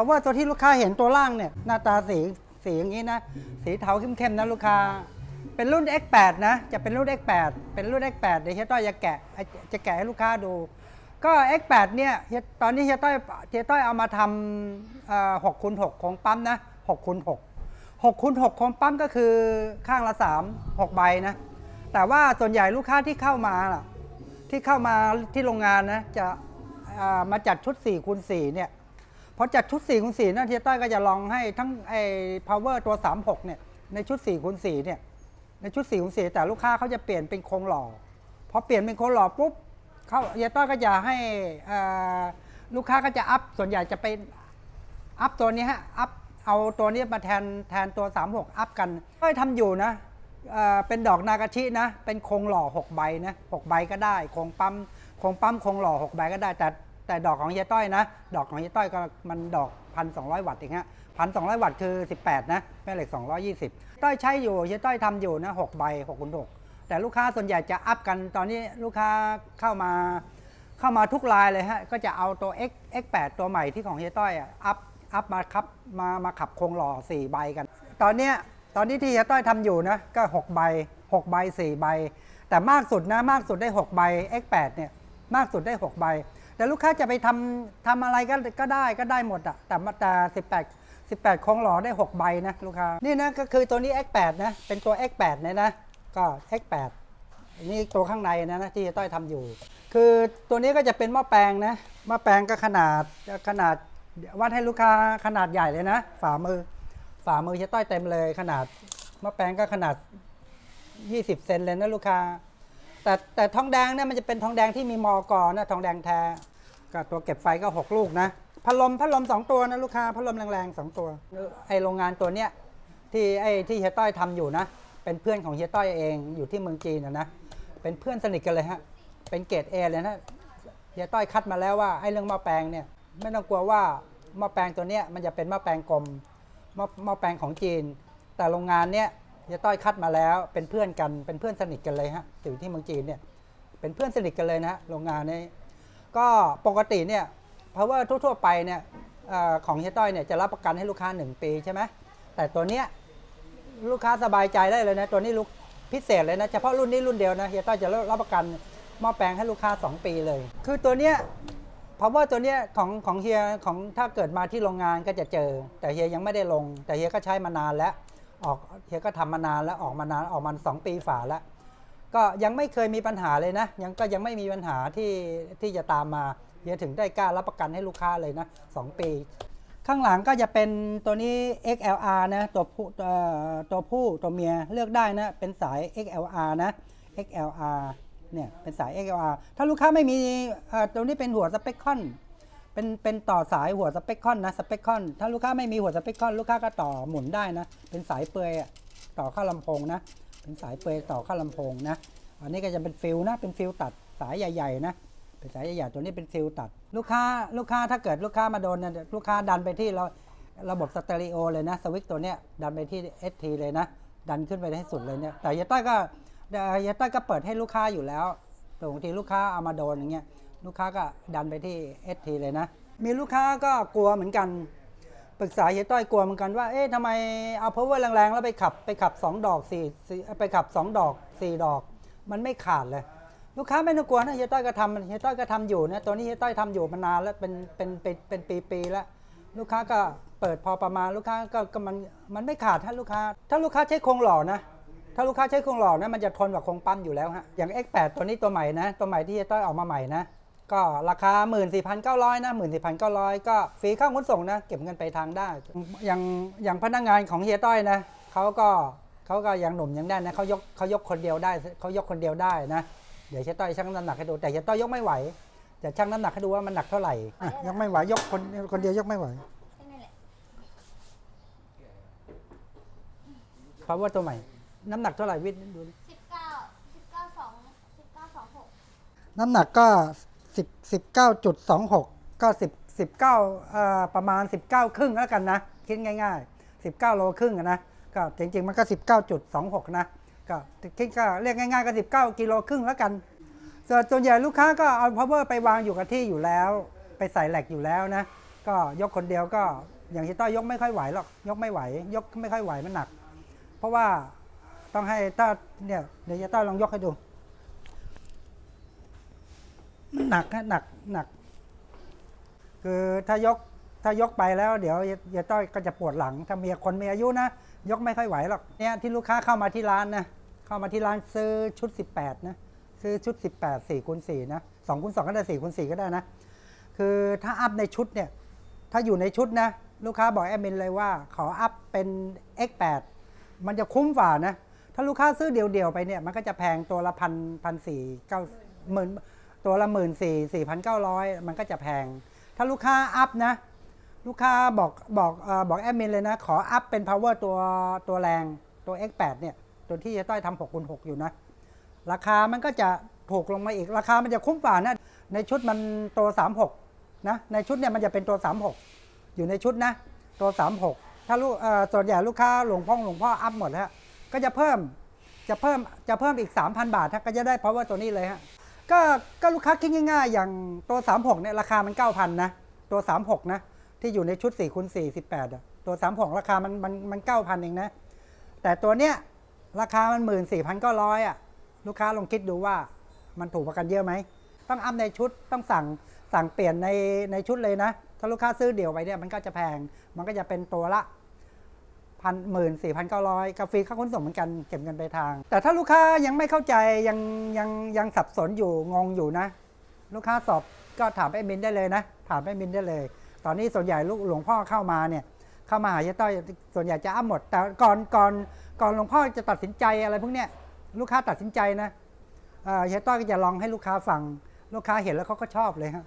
ราะว่าตัวที่ลูกค้าเห็นตัวล่างเนี่ยหน้าตาสีสีอย่างนี้นะ สีเทาเข้มๆนะลูกค้า เป็นรุ่น X8 นะ จะเป็นรุ่น X8 เป็นรุ่น X8 เดี๋ยวเฮียต้อยจะแกะจะแกะให้ลูกค้าดู ก็ X8 เนี่ยตอนนี้เฮียต้อยเฮียต้อยเอามาทำ6คูณ6ของปั๊มนะ6คูณ6 6คูณ6ของปั๊มก็คือข้างละ3 6ใบนะแต่ว่าส่วนใหญ่ลูกค้าที่เข้ามาล่ะที่เข้ามาที่โรงงานนะจะามาจัดชุด4คูณ4เนี่ย พอจัดชุด4คูณ4นั่นเทียต้อยก็จะลองให้ทั้งไอ้ power ตัว 36เนี่ยในชุด4คูณ4เนี่ยในชุด4คูณ4แต่ลูกค้าเขาจะเปลี่ยนเป็นโครงหล่อพอเปลี่ยนเป็นโครงหล่อปุ๊บเขาเทียต้อยก็จะให้ลูกค้าก็จะอัพส่วนใหญ่จะเป็นอัพตัวนี้ฮะอัพเอาตัวนี้มาแทนแทนตัว 36 อัพกันก็ทำอยู่นะเเป็นดอกนากาชินะ เป็นโครงหล่อ 6 ใบนะ6ใบก็ได้โครงปั๊มโครงปั๊มโครงหล่อ 6 ใบก็ได้แต่ แต่ดอกของเฮียต้อยนะ ดอกของเฮียต้อยก็มันดอก 1,200 วัตต์เองฮะ1,200 วัตต์คือ 18 นะแม่เหล็ก 220 ต้อยใช้อยู่เฮียต้อยทำอยู่นะ6ใบ6คูณ6แต่ลูกค้าส่วนใหญ่จะอัพกันตอนนี้ลูกค้าเข้ามาเข้ามาทุกรายเลยฮะ ก็จะเอาตัว X X8 ตัวใหม่ที่ของเฮียต้อยอัพอัพมาขับมามาขับโครงหล่อ4ใบกัน ตอนเนี้ยตอนนี้ที่เฮียต้อยทำอยู่นะก็6ใบ6ใบ4ใบแต่มากสุดนะมากสุดได้ 6 ใบ X8 เนี่ยมากสุดได้ 6 ใบ แต่ลูกค้าจะไปทำทำอะไรก็ก็ได้ก็ได้หมดอะแต่มาแต่18 18โครงหล่อได้ 6 ใบนะลูกค้า นี่นะก็คือตัวนี้ X8 นะ เป็นตัว X8 เนี่ยนะ ก็ X8 นี่ตัวข้างในนะนะที่ต้อยทำอยู่ คือตัวนี้ก็จะเป็นหม้อแปลงนะ หม้อแปลงก็ขนาดขนาดวัดให้ลูกค้าขนาดใหญ่เลยนะ ฝ่ามือ ฝ่ามือเฮียต้อยเต็มเลยขนาดหม้อแปลงก็ขนาด 20 เซนเลยนะลูกค้า แต่แต่ทองแดงเนี่ยมันจะเป็นทองแดงที่มีมอกอนะทองแดงแท้ ก็ตัวเก็บไฟก็ 6 ลูกนะ พัดลมพัดลม 2 ตัวนะลูกค้า พัดลมแรงๆ 2 ตัว ไอโรงงานตัวเนี้ยที่ไอที่เฮียต้อยทำอยู่นะ เป็นเพื่อนของเฮียต้อยเองอยู่ที่เมืองจีนนะ เป็นเพื่อนสนิทกันเลยฮะ เป็นเกรดเอเลยนะ เฮียต้อยคัดมาแล้วว่าไอเรื่องหม้อแปลงเนี่ยไม่ต้องกลัวว่าหม้อแปลงตัวเนี้ยมันจะเป็นหม้อแปลงกลมหม้อหม้อแปลงของจีน แต่โรงงานเนี้ยเฮียต้อยคัดมาแล้วเป็นเพื่อนกันเป็นเพื่อนสนิทกันเลยฮะอยู่ที่เมืองจีนเนี่ยเป็นเพื่อนสนิทกันเลยนะฮะโรงงานนี้ ก็ปกติเนี่ยเพราะว่าทั่วๆไปเนี่ยเออของเฮียต้อยเนี่ยจะรับประกันให้ลูกค้า 1 ปีใช่ไหมแต่ตัวเนี้ยลูกค้าสบายใจได้เลยนะตัวนี้ลูกพิเศษเลยนะเฉพาะรุ่นนี้รุ่นเดียวนะเฮียต้อยจะรับประกันหม้อแปลงให้ลูกค้า 2 ปีเลย คือตัวเนี้ยเพราะว่าตัวเนี้ยของของเฮียของถ้าเกิดมาที่โรงงานก็จะเจอ แต่เฮียยังไม่ได้ลง แต่เฮียก็ใช้มานานแล้ว ออกเฮียก็ทำมานานแล้วออกมานานออกมาสองปีฝ่าแล้ว ก็ยังไม่เคยมีปัญหาเลยนะ ยังก็ยังไม่มีปัญหาที่ที่จะตามมาเฮียถึงได้กล้ารับประกันให้ลูกค้าเลยนะสองปี ข้างหลังก็จะเป็นตัวนี้ XLR นะ ตัวผู้ตัวผู้ตัวเมียเลือกได้นะ เป็นสาย XLR นะ XLR เนี่ย เป็นสาย XLR ถ้าลูกค้าไม่มีตัวนี้เป็นหัวสเปคคอนเป็นเป็นต่อสายหัวสเปคคอนนะสเปคคอนถ้าลูกค้าไม่มีหัวสเปคคอนลูกค้าก็ต่อหมุนได้นะ เป็นสายเปลือยต่อเข้าลำโพงนะ เป็นสายเปลือยต่อเข้าลำโพงนะ อันนี้ก็จะเป็นฟิลนะ เป็นฟิลตัดสายใหญ่ๆนะเป็นสายใหญ่ๆตัวนี้เป็นฟิลตัด ลูกค้าลูกค้าถ้าเกิดลูกค้ามาโดนเนี่ยลูกค้าดันไปที่เราระบบสเตอริโอเลยนะสวิตตัวเนี้ยดันไปที่ ST เลยนะ ดันขึ้นไปให้สุดเลยเนี่ยแต่ยาต้อยก็ยาต้อยก็เปิดให้ลูกค้าอยู่แล้วแต่บางทีลูกค้าเอามาโดนอย่างเงี้ยลูกค้าก็ดันไปที่ ST เลยนะ มีลูกค้าก็กลัวเหมือนกัน ปรึกษาเฮียต้อยกลัวเหมือนกันว่า เอ๊ะทำไมเอา power แรงๆ แล้วไปขับไปขับ 2 ดอก4สี่ไปขับ 2 ดอก 4 ดอก มันไม่ขาดเลย ลูกค้าไม่ต้องกลัวนะเฮียต้อยก็ทำเฮียต้อยก็ทำอยู่นะตัวนี้เฮียต้อยทำอยู่มานานแล้วเป็นเป็นเป็นเป็นปีๆแล้ว ลูกค้าก็เปิดพอประมาณลูกค้าก็ก็มันมันไม่ขาดถ้าลูกค้า ถ้าลูกค้าใช้โครงหล่อนะถ้าลูกค้าใช้โครงหล่อนะมันจะทนกว่าโครงปั๊มอยู่แล้วฮะอย่าง X8 ตัวนี้ตัวใหม่นะ ตัวใหม่ที่เฮียต้อยออกมาใหม่นะ ก็ราคา 14,900 นะ 14,900 ก็ฟรีค่าขนส่งนะ เก็บเงินไปทางได้ อย่างอย่างพนักงานของเฮียต้อยนะเขาก็เขาก็ยังหนุ่มยังแน่นนะเขายกเขายกคนเดียวได้เขายกคนเดียวได้นะ เดี๋ยวเฮียต้อยชั่งน้ำหนักให้ดู แต่เฮียต้อยยกไม่ไหวจะชั่งน้ำหนักให้ดูว่ามันหนักเท่าไหร่อะยกไม่ไหวยกคนคนเดียวยกไม่ไหวแค่นั้นแหละเพราะว่าตัวใหม่ น้ำหนักเท่าไหร่วิทย์ดูดิสิบเก้าสิบเก้า สิบเก้าสองหกน้ำหนักก็10 19.26ก็10 19เอ่อประมาณ19ครึ่งแล้วกันนะ คิดง่ายๆ19โลครึ่งนะก็จริงๆมันก็19.26นะก็คิดก็เรียกง่ายๆก็19กิโลครึ่งแล้วกันส่วนส่วนใหญ่ลูกค้าก็เอา power ไปวางอยู่กับที่อยู่แล้ว ไปใส่แหลกอยู่แล้วนะ ก็ยกคนเดียวก็อย่างที่ต้อยยกไม่ค่อยไหวหรอกยกไม่ไหว ยกไม่ค่อยไหวมันหนัก เพราะว่าต้องให้ต้าเนี่ยเดี๋ยวจะต้อลองยกให้ดู มันหนักฮะหนักหนัก คือถ้ายกถ้ายกไปแล้วเดี๋ยวยายต้อยก็จะปวดหลัง ถ้ามีคนมีอายุนะ ยกไม่ค่อยไหวหรอกเนี่ยที่ลูกค้าเข้ามาที่ร้านนะเข้ามาที่ร้านซื้อชุด 18 นะ ซื้อชุด 18 4คูณ4นะ2คูณ2ก็ได้4คูณ4ก็ได้นะ คือถ้าอัพในชุดเนี่ย ถ้าอยู่ในชุดนะ ลูกค้าบอกแอดมินเลยว่า ขออัพเป็น X8 มันจะคุ้มฝ่านะ ถ้าลูกค้าซื้อเดี่ยวๆไปเนี่ย มันก็จะแพงตัวละพันพันสี่เก้าหมื่น ตัวละหมื่นสี่สี่พันเก้าร้อยมันก็จะแพง ถ้าลูกค้าอัพนะ ลูกค้าบอกบอกอบอกแอดมินเลยนะ ขออัพเป็น power ตัวตัวแรงตัว X8 เนี่ย ตัวที่จะต้อยทำ6คูณ6อยู่นะ ราคามันก็จะถูกลงมาอีก ราคามันจะคุ้มกว่านะ ในชุดมันตัว36นะ ในชุดเนี่ยมันจะเป็นตัว36อยู่ในชุดนะ ตัว36ถ้าลูกอ่อส่วนใหญ่ลูกค้าหลวงพ่อหลวงพ่ออัพหมดแล้วก็จะเพิ่มจะเพิ่มจะเพิ่มอีก 3,000 บาทฮะก็จะได้ power ตัวนี้เลยฮะ ก็ก็ลูกค้าคิดง่ายๆ อย่างตัว 36เนี่ยราคามัน 9,000 นะ ตัว 36 นะ ที่อยู่ในชุด4คูณ4 18อะตัว 36 ราคามันมันมัน9,000 เองนะ แต่ตัวเนี้ยราคามัน 14,900อะลูกค้าลองคิดดูว่ามันถูกประกันเยอะไหม ต้องอัพในชุดต้องสั่งสั่งเปลี่ยนในในชุดเลยนะ ถ้าลูกค้าซื้อเดี่ยวไปเนี่ยมันก็จะแพง มันก็จะเป็นตัวละ พันหมื่นสี่พันเก้าร้อยกาแฟค่าขนส่งเหมือนกันเก็บเงินไปทาง แต่ถ้าลูกค้ายังไม่เข้าใจยังยังยังสับสนอยู่งงอยู่นะ ลูกค้าสอบก็ถามไปมินได้เลยนะ ถามไปมินได้เลย ตอนนี้ส่วนใหญ่ลูกหลวงพ่อเข้ามาเนี่ยเข้ามาหาเยต้อยส่วนใหญ่จะอัพหมด แต่ก่อนก่อนก่อนหลวงพ่อจะตัดสินใจอะไรพวกเนี้ยลูกค้าตัดสินใจนะเอ่อเยต้อยก็จะลองให้ลูกค้าฟัง ลูกค้าเห็นแล้วเขาก็ชอบเลยครับ